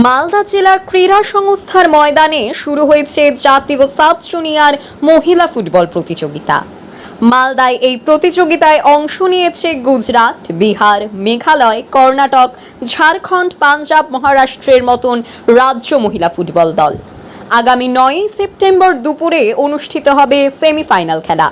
মালদা জেলার ক্রীড়া সংস্থার ময়দানে শুরু হয়েছে জাতীয় সাব জুনিয়র মহিলা ফুটবল প্রতিযোগিতা। মালদায় এই প্রতিযোগিতায় অংশ নিয়েছে গুজরাট, বিহার, মেঘালয়, কর্ণাটক, ঝাড়খণ্ড, পাঞ্জাব, মহারাষ্ট্রের মতন রাজ্য মহিলা ফুটবল দল। আগামী নয়ই সেপ্টেম্বর দুপুরে অনুষ্ঠিত হবে সেমিফাইনাল খেলা।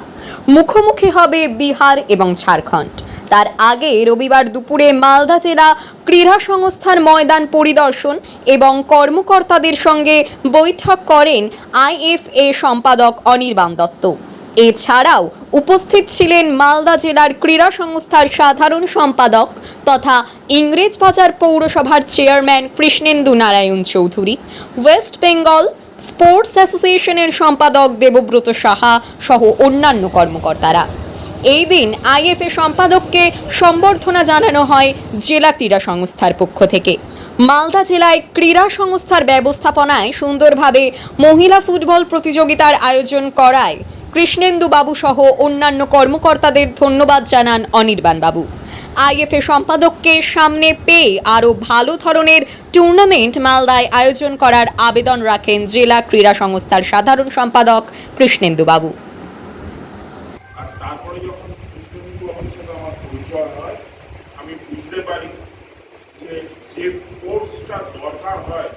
মুখোমুখি হবে বিহার এবং ঝাড়খণ্ড। তার আগে রবিবার দুপুরে মালদা জেলা ক্রীড়া সংস্থার ময়দান পরিদর্শন এবং কর্মকর্তাদের সঙ্গে বৈঠক করেন আইএফএ সম্পাদক অনির্বাণ দত্ত। এছাড়াও উপস্থিত ছিলেন মালদা জেলার ক্রীড়া সংস্থার সাধারণ সম্পাদক তথা ইংরেজবাজার পৌরসভার chairman Krishnendu Narayan Chowdhury, West Bengal sports অ্যাসোসিয়েশনের সম্পাদক দেবব্রত সাহা সহ অন্যান্য কর্মকর্তারা। এই দিন আইএফএ সম্পাদককে সম্বর্ধনা জানানো হয় জেলা ক্রীড়া সংস্থার পক্ষ থেকে। মালদা জেলায় ক্রীড়া সংস্থার ব্যবস্থাপনায় সুন্দরভাবে মহিলা ফুটবল প্রতিযোগিতার আয়োজন করায় কৃষ্ণেন্দু বাবু সহ অন্যান্য কর্মকর্তাদের ধন্যবাদ জানান অনির্বাণ বাবু। আইএফএ সম্পাদককে সামনে পেয়ে আরও ভালো ধরনের টুর্নামেন্ট মালদায় আয়োজন করার আবেদন রাখেন জেলা ক্রীড়া সংস্থার সাধারণ সম্পাদক কৃষ্ণেন্দু বাবু আর তারপরে যখন কৃষ্ণবিন্দু বাবুর সাথে আমার পরিচয় হয় আমি বুঝতে পারি যে ফোর্সটা দরকার হয়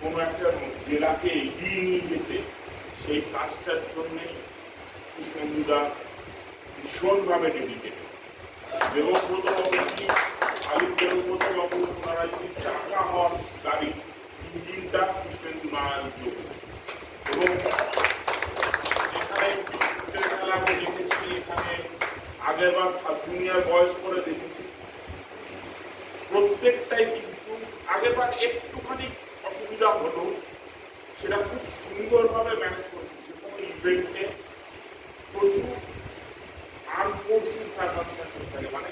কোনো একটা জেলাকে এগিয়ে নিয়ে যেতে, সেই কাজটার জন্যে কৃষ্ণেন্দুদা ভীষণভাবে ডেডিকেটেড দেবব্রত বাবু কি আলু দেবব্রত বাবু ওনারা যদি চাকা হওয়ার গাড়ি ইঞ্জিনটা কৃষ্ণেন্দু নারায়ণ যোগ এবং এখানে খেলা আমি দেখেছি, এখানে আগেরবার জুনিয়র বয়স করে দেখেছি। প্রত্যেকটাই কিন্তু আগেরবার একটুখানি অসুবিধা হলো, সেটা খুব সুন্দরভাবে ম্যানেজ করেছে যে কোনো ইভেন্টে প্রচুর আনফোর্সিং সার্কামস্টান্সেস থাকে মানে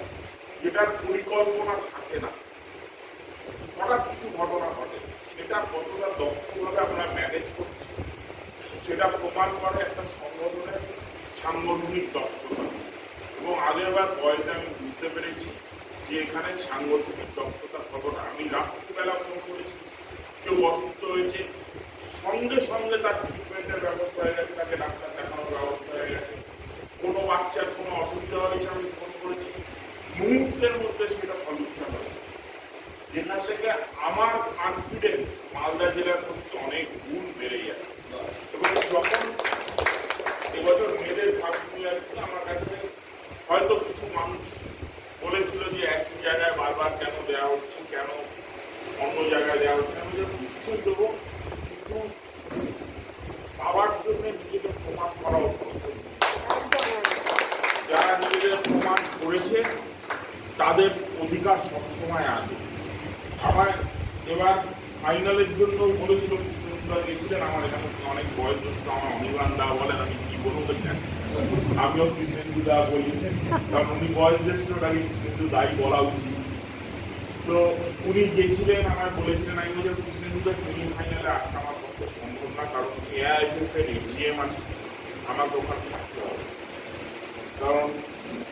যেটার পরিকল্পনা থাকে না। হঠাৎ কিছু ঘটনা ঘটে, সেটা কতটা দক্ষভাবে আমরা ম্যানেজ করছি, সেটা প্রমাণ করে একটা সংগঠনের সাংগঠনিক দক্ষতা। এবং আগেরবার বয়সে আমি বুঝতে পেরেছি যে এখানে সাংগঠনিক দক্ষতা কতটা আমি রাত্রিবেলা ফোন কেউ অসুস্থ হয়েছে। সঙ্গে সঙ্গে তার ট্রিটমেন্টের ব্যবস্থা হয়ে গেছে, তাকে ডাক্তার দেখানোর ব্যবস্থা হয়ে গেছে। কোনো বাচ্চার কোনো অসুবিধা হয়েছে আমি ফোন করেছি। মুহূর্তের মধ্যে সেটা সলিউশন হয়েছে। যেখান থেকে আমার কনফিডেন্স মালদা জেলার প্রতি অনেক গুণ বেড়ে যাচ্ছে এবং যখন এবছর মেয়েদের সাব আমার কাছে, হয়তো কিছু মানুষ বলেছিল যে একই জায়গায় বারবার কেন দেওয়া হচ্ছে, কেন অন্য জায়গায় দেওয়া হচ্ছে। আমি যে নিশ্চয়ই দেবো, কিন্তু পাওয়ার জন্য নিজেকে প্রমাণ করা অত্যন্ত যারা নিজেদের প্রমাণ করেছে, তাদের অধিকার সবসময় আছে। আমার এবার ফাইনালের জন্য বলেছিল গেছিলেন আমার এখানে অনেক বয়োজ্যেষ্ঠ, আমার অনির্বাণ দা বলেন, আমি কি বলব দেখেন। আমিও কৃষ্ণেন্দু দা বলি, কারণ উনি বয়োজ্যেষ্ঠ নাকি কৃষ্ণেন্দু দায়ী বলা উচিত। তো উনি গেছিলেন আমার বলেছিলেন, আমি বলছি কৃষ্ণেন্দু দা সেমি ফাইনালে আসা আমার পক্ষে সম্ভব না, কারণ এআইএফএফ এর এজিএম আছে। আমাকে ওখানে থাকতে হবে। কারণ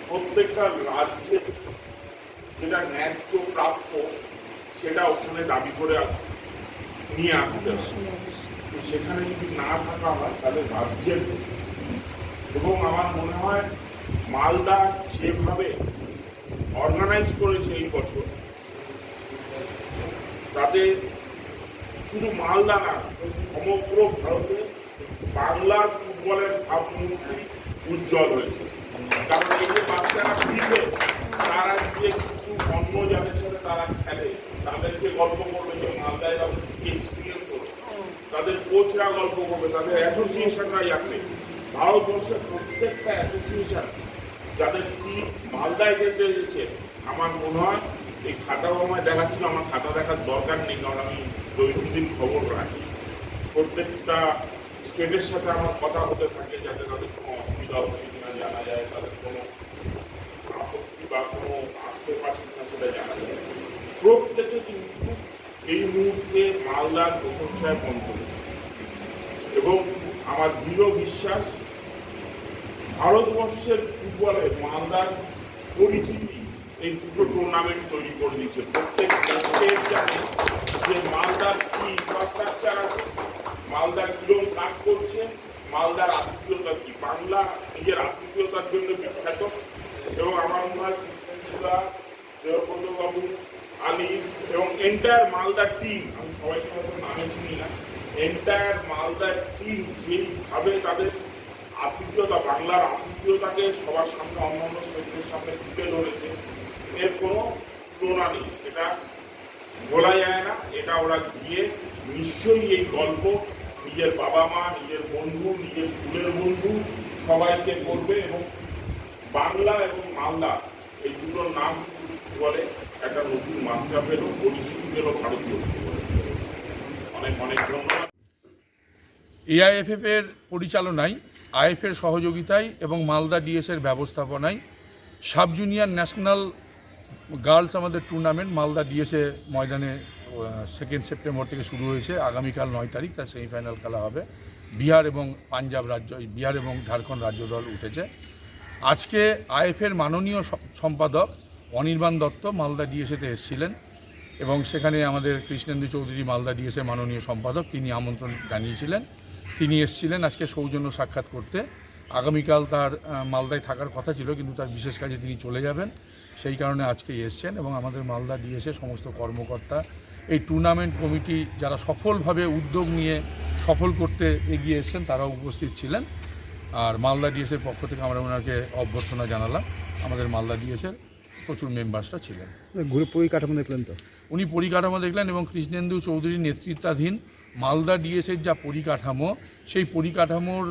প্রত্যেকটা রাজ্যে যেটা ন্যায্য প্রাপ্য, সেটা ওখানে দাবি করে নিয়ে আসতে হবে তো সেখানে যদি না থাকা হয়, তাহলে রাজ্যের এবং আমার মনে হয়, মালদা যেভাবে অর্গানাইজ করেছে এই বছর তাতে শুধু মালদা না, সমগ্র ভারতে বাংলা ফুটবলের ভাবমূর্তি উজ্জ্বল হয়েছে। কারণ এই যে বাচ্চারা ফিরবে তারা গিয়ে কিন্তু অন্য যাদের সাথে তারা খেলে, তাদেরকে গল্প করবে যে মালদায় এরা কি এক্সপিরিয়েন্স করবে তাদের কোচরা গল্প করবে, তাদের অ্যাসোসিয়েশনরা জানবে ভারতবর্ষের প্রত্যেকটা অ্যাসোসিয়েশন যাদের কি মালদায় যেতে এসেছে, আমার মনে হয় এই খাতা আমায় দেখাচ্ছিল, আমার খাতা দেখার দরকার নেই, কারণ আমি দৈনন্দিন খবর রাখি। প্রত্যেকটা স্টেটের সাথে আমার কথা হতে থাকে, যাতে তাদের কোনো অসুবিধা হচ্ছে কিনা জানা যায়, তাদের কোনো আপত্তি বা কোনো আক্ষেপ আছে কিনা সেটা জানা যায়। প্রত্যেকে কিন্তু এই মুহূর্তে মালদার প্রশংসায় পঞ্চম এবং আমার দৃঢ় বিশ্বাস, ভারতবর্ষের ফুটবলে মালদার পরিচিতি এই দুটো টুর্নামেন্ট তৈরি করে দিচ্ছে। প্রত্যেক স্টেট জানে যে মালদার কি ইনফ্রাস্ট্রাকচার আছে, মালদার কিরম কাজ করছে, মালদার আতিথ্যতা কি? বাংলা নিজের আতিথ্যতার জন্য বিখ্যাত। এবং আমার মনে হয় কৃষ্ণচূড়া দেবব্রতবাবু আলী এবং এন্টায়ার মালদার টিম আমি সবাইকে হয়তো নামে চিনি না এন্টায়ার মালদার টিম যেইভাবে তাদের আতিথ্যতা, বাংলার আতিথ্যতাকে সবার সামনে, অন্যান্য স্টেটের সামনে তুলে ধরেছে এর কোনো তুলনা নেই। এটা বলা যায় না। এটা ওরা গিয়ে নিশ্চয়ই এই গল্প নিজের বাবা মা, নিজের বন্ধু, নিজের স্কুলের বন্ধু সবাইকে করবে এবং বাংলা এবং মালদা এই দুটোর নাম বলে একটা নতুন মাত্রা পেল পরিস্থিতি পেল ভারতীয় অনেক অনেক ধন্যবাদ। এআইএফএফ এর পরিচালনায় আইএফ এর সহযোগিতায় এবং মালদা ডিএস এর ব্যবস্থাপনায় সাব জুনিয়র ন্যাশনাল গার্লস আমাদের টুর্নামেন্ট মালদা ডিএসএ ময়দানে সেকেন্ড সেপ্টেম্বর থেকে শুরু হয়েছে। আগামীকাল নয় তারিখ, তার সেমিফাইনাল খেলা হবে। বিহার এবং পাঞ্জাব রাজ্য, বিহার এবং ঝাড়খণ্ড রাজ্য দল উঠেছে। আজকে আইএফের মাননীয় সম্পাদক অনির্বাণ দত্ত মালদা ডিএসএতে এসেছিলেন এবং সেখানে আমাদের কৃষ্ণেন্দু চৌধুরী মালদা ডিএসএ মাননীয় সম্পাদক, তিনি আমন্ত্রণ জানিয়েছিলেন। তিনি এসেছিলেন আজকে সৌজন্য সাক্ষাৎ করতে। আগামীকাল তার মালদায় থাকার কথা ছিল কিন্তু তার বিশেষ কাজে তিনি চলে যাবেন। সেই কারণে আজকে এসছেন এবং আমাদের মালদা ডিএসএ সমস্ত কর্মকর্তা এই টুর্নামেন্ট কমিটি যারা সফলভাবে উদ্যোগ নিয়ে সফল করতে এগিয়ে এসছেন তারাও উপস্থিত ছিলেন। আর মালদা ডিএসের পক্ষ থেকে আমরা ওনাকে অভ্যর্থনা জানালাম আমাদের মালদা ডিএসের প্রচুর মেম্বার্সরা ছিলেন। ঘুরে পরিকাঠামো দেখলেন তো? উনি পরিকাঠামো দেখলেন এবং কৃষ্ণেন্দু চৌধুরীর নেতৃত্বাধীন মালদা ডিএসের যা পরিকাঠামো, সেই পরিকাঠামোর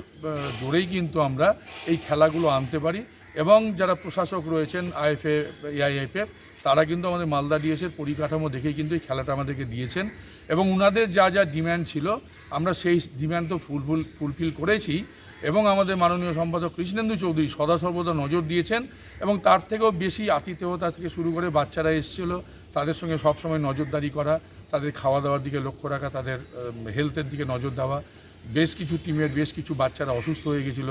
জোরেই কিন্তু আমরা এই খেলাগুলো আনতে পারি এবং যারা প্রশাসক রয়েছেন, আইএফএ, এআইএফএফ, তারা কিন্তু আমাদের মালদা ডিএসের পরিকাঠামো দেখেই কিন্তু এই খেলাটা আমাদেরকে দিয়েছেন এবং উনাদের যা যা ডিম্যান্ড ছিল, আমরা সেই ডিম্যান্ড তো ফুলফুল ফুলফিল করেছি এবং আমাদের মাননীয় সম্পাদক কৃষ্ণেন্দু চৌধুরী সদা সর্বদা নজর দিয়েছেন এবং তার থেকেও বেশি আতিথেয়তা থেকে শুরু করে বাচ্চারা এসেছিল, তাদের সঙ্গে সবসময় নজরদারি করা তাদের খাওয়া দাওয়ার দিকে লক্ষ্য রাখা তাদের হেলথের দিকে নজর দেওয়া। বেশ কিছু টিমের বেশ কিছু বাচ্চারা অসুস্থ হয়ে গেছিল।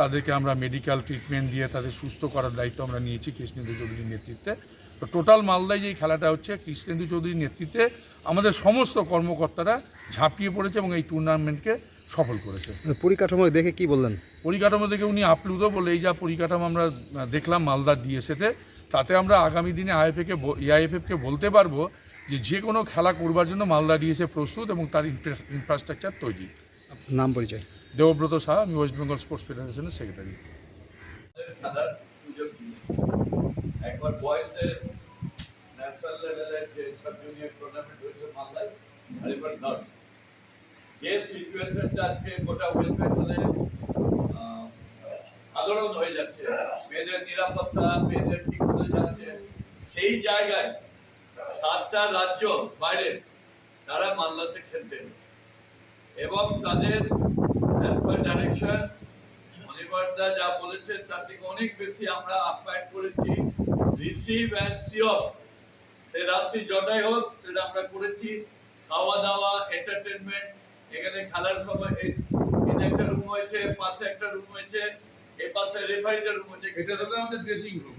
তাদেরকে আমরা মেডিকেল ট্রিটমেন্ট দিয়ে তাদের সুস্থ করার দায়িত্ব আমরা নিয়েছি কৃষ্ণেন্দু চৌধুরীর নেতৃত্বে। তো টোটাল মালদায় যে খেলাটা হচ্ছে কৃষ্ণেন্দু চৌধুরীর নেতৃত্বে আমাদের সমস্ত কর্মকর্তারা ঝাঁপিয়ে পড়েছে এবং এই টুর্নামেন্টকে সফল করেছে। পরিকাঠামো দেখে কি বললেন? পরিকাঠামো দেখে উনি আপ্লুত বলে এই যা পরিকাঠামো আমরা দেখলাম মালদার ডিএসএতে তাতে আমরা আগামী দিনে আইএফএকে এআইএফএফকে বলতে পারব যে যে কোনো খেলা করবার জন্য মালদা ডিএসএ প্রস্তুত এবং তার ইনফ্রাস্ট্রাকচার তৈরি। নাম পরিচয়। দেবব্রত শাহ আমি ওয়েস্ট বেঙ্গল স্পোর্টস ফেডারেশনের সেক্রেটারি। একবার বয়সে ন্যাশনাল লেভেলের যে সাব জুনিয়র টুর্নামেন্ট হয়েছে মালদায় আর এবার গার্লস যে সিচুয়েশনটা আজকে গোটা ওয়েস্ট বেঙ্গলে আহ, হয়ে যাচ্ছে মেয়েদের নিরাপত্তা মেয়েদের ঠিক হয়ে যাচ্ছে সেই জায়গায় সাতটা রাজ্য বাইরে তারা মালদাতে খেলতেন। এবং তাদের অ্যাজ পার ডাইরেকশন অনিবার্যা যা বলেছেন তার থেকে অনেক বেশি আমরা আপ্যায়ন করেছি। রিসিভ অ্যান্ড সিওর সে রাত্রি জটাই হোক সেটা আমরা করেছি। খাওয়া দাওয়া এন্টারটেনমেন্ট এখানে খেলার সময় এখানে একটা রুম হয়েছে পাশে একটা রুম হয়েছে এই পাশে রেফারিদের রুম হয়েছে। এটা তো আমাদের ড্রেসিং রুম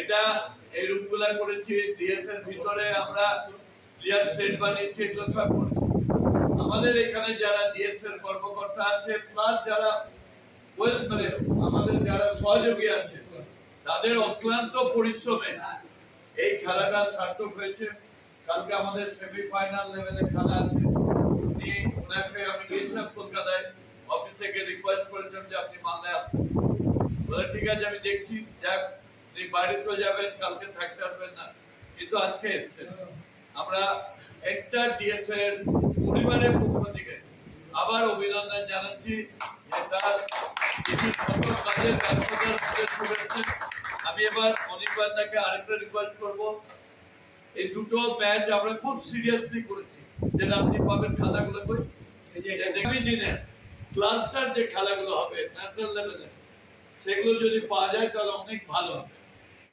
এটা এই রুমগুলা করেছি ডিএসএর ভিতরে আমরা প্লেয়ার সেট বানিয়েছি, এগুলো সব করেছি আমাদের এখানে যারা ডিএসএর কর্মকর্তা আছে প্লাস যারা মানে আমাদের যারা সহযোগী আছে, তাদের অক্লান্ত পরিশ্রমে এই খেলাটা সার্থক হয়েছে। কালকে আমাদের সেমিফাইনাল লেভেলে খেলা আছে। উনি, ওনাকে আমি গিয়েছিলাম কলকাতায়। অফিস থেকে রিকোয়েস্ট করেছেন যে আপনি মালদায় আসুন। ঠিক আছে, আমি দেখছি যাক চলে যাবেন, কালকে থাকতে পারবেন না। কিন্তু আজকে এসছেন। আমরা একটা পরিবারের পক্ষ থেকে আবার অভিনন্দন জানাচ্ছি আমি এবার আরেকটা রিকোয়েস্ট এই দুটো ম্যাচ আমরা খুব সিরিয়াসলি করেছি যে আপনি পাবেন খেলাগুলো কই? দিনে ক্লাস্টার যে খেলাগুলো হবে ন্যাশনাল লেভেলে সেগুলো যদি পাওয়া যায় তাহলে অনেক ভালো হবে।